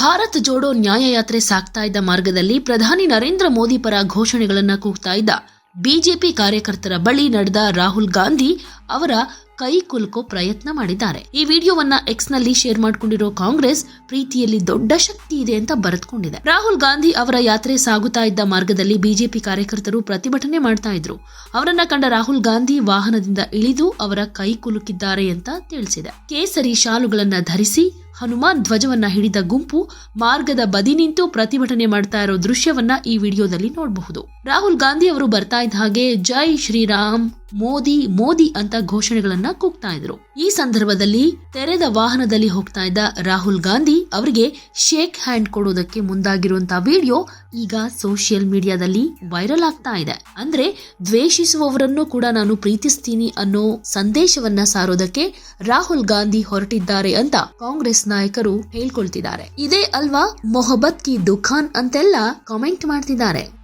ಭಾರತ್ ಜೋಡೋ ನ್ಯಾಯಯಾತ್ರೆ ಸಾಗ್ತಾ ಇದ್ದ ಮಾರ್ಗದಲ್ಲಿ ಪ್ರಧಾನಿ ನರೇಂದ್ರ ಮೋದಿ ಪರ ಘೋಷಣೆಗಳನ್ನು ಕೂಗ್ತಾ ಇದ್ದ. ಬಿಜೆಪಿ ಕಾರ್ಯಕರ್ತರ ಬಳಿ ನಡೆದ ರಾಹುಲ್ ಗಾಂಧಿ ಅವರ ಕೈ ಕುಲುಕೋ ಪ್ರಯತ್ನ ಮಾಡಿದ್ದಾರೆ. ಈ ವಿಡಿಯೋವನ್ನ ಎಕ್ಸ್ನಲ್ಲಿ ಶೇರ್ ಮಾಡಿಕೊಂಡಿರೋ ಕಾಂಗ್ರೆಸ್ ಪ್ರೀತಿಯಲ್ಲಿ ದೊಡ್ಡ ಶಕ್ತಿ ಇದೆ ಅಂತ ಬರೆದುಕೊಂಡಿದೆ. ರಾಹುಲ್ ಗಾಂಧಿ ಅವರ ಯಾತ್ರೆ ಸಾಗುತ್ತಾ ಇದ್ದ ಮಾರ್ಗದಲ್ಲಿ ಬಿಜೆಪಿ ಕಾರ್ಯಕರ್ತರು ಪ್ರತಿಭಟನೆ ಮಾಡ್ತಾ ಇದ್ರು. ಅವರನ್ನ ಕಂಡ ರಾಹುಲ್ ಗಾಂಧಿ ವಾಹನದಿಂದ ಇಳಿದು ಅವರ ಕೈ ಕುಲುಕಿದ್ದಾರೆ ಅಂತ ತಿಳಿಸಿದೆ. ಕೇಸರಿ ಶಾಲುಗಳನ್ನ ಧರಿಸಿ ಹನುಮಾನ್ ಧ್ವಜವನ್ನ ಹಿಡಿದ ಗುಂಪು ಮಾರ್ಗದ ಬದಿ ನಿಂತು ಪ್ರತಿಭಟನೆ ಮಾಡ್ತಾ ಇರೋ ದೃಶ್ಯವನ್ನ ಈ ವಿಡಿಯೋದಲ್ಲಿ ನೋಡಬಹುದು. ರಾಹುಲ್ ಗಾಂಧಿ ಅವರು ಬರ್ತಾ ಇದ್ದ ಹಾಗೆ ಜೈ ಶ್ರೀರಾಮ್. ಮೋದಿ ಮೋದಿ ಅಂತ ಘೋಷಣೆಗಳನ್ನ ಕೂಗ್ತಾ ಇದ್ರು. ಈ ಸಂದರ್ಭದಲ್ಲಿ ತೆರೆದ ವಾಹನದಲ್ಲಿ ಹೋಗ್ತಾ ಇದ್ದ ರಾಹುಲ್ ಗಾಂಧಿ ಅವರಿಗೆ ಶೇಕ್ ಹ್ಯಾಂಡ್ ಕೊಡೋದಕ್ಕೆ ಮುಂದಾಗಿರುವಂತಹ ವಿಡಿಯೋ ಈಗ ಸೋಷಿಯಲ್ ಮೀಡಿಯಾದಲ್ಲಿ ವೈರಲ್ ಆಗ್ತಾ ಇದೆ. ಅಂದ್ರೆ ದ್ವೇಷಿಸುವವರನ್ನು ಕೂಡ ನಾನು ಪ್ರೀತಿಸ್ತೀನಿ ಅನ್ನೋ ಸಂದೇಶವನ್ನ ಸಾರೋದಕ್ಕೆ ರಾಹುಲ್ ಗಾಂಧಿ ಹೊರಟಿದ್ದಾರೆ ಅಂತ ಕಾಂಗ್ರೆಸ್ ನಾಯಕರು ಹೇಳ್ಕೊಳ್ತಿದ್ದಾರೆ. ಇದೇ ಅಲ್ವಾ ಮೊಹಬ್ಬತ್ ಕಿ ದುಖಾನ್ ಅಂತೆಲ್ಲ ಕಾಮೆಂಟ್ ಮಾಡ್ತಿದ್ದಾರೆ.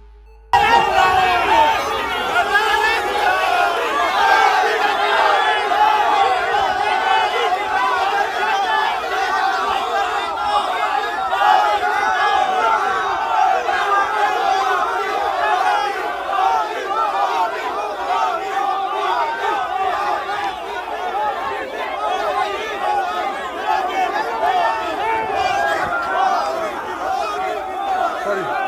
Buddy.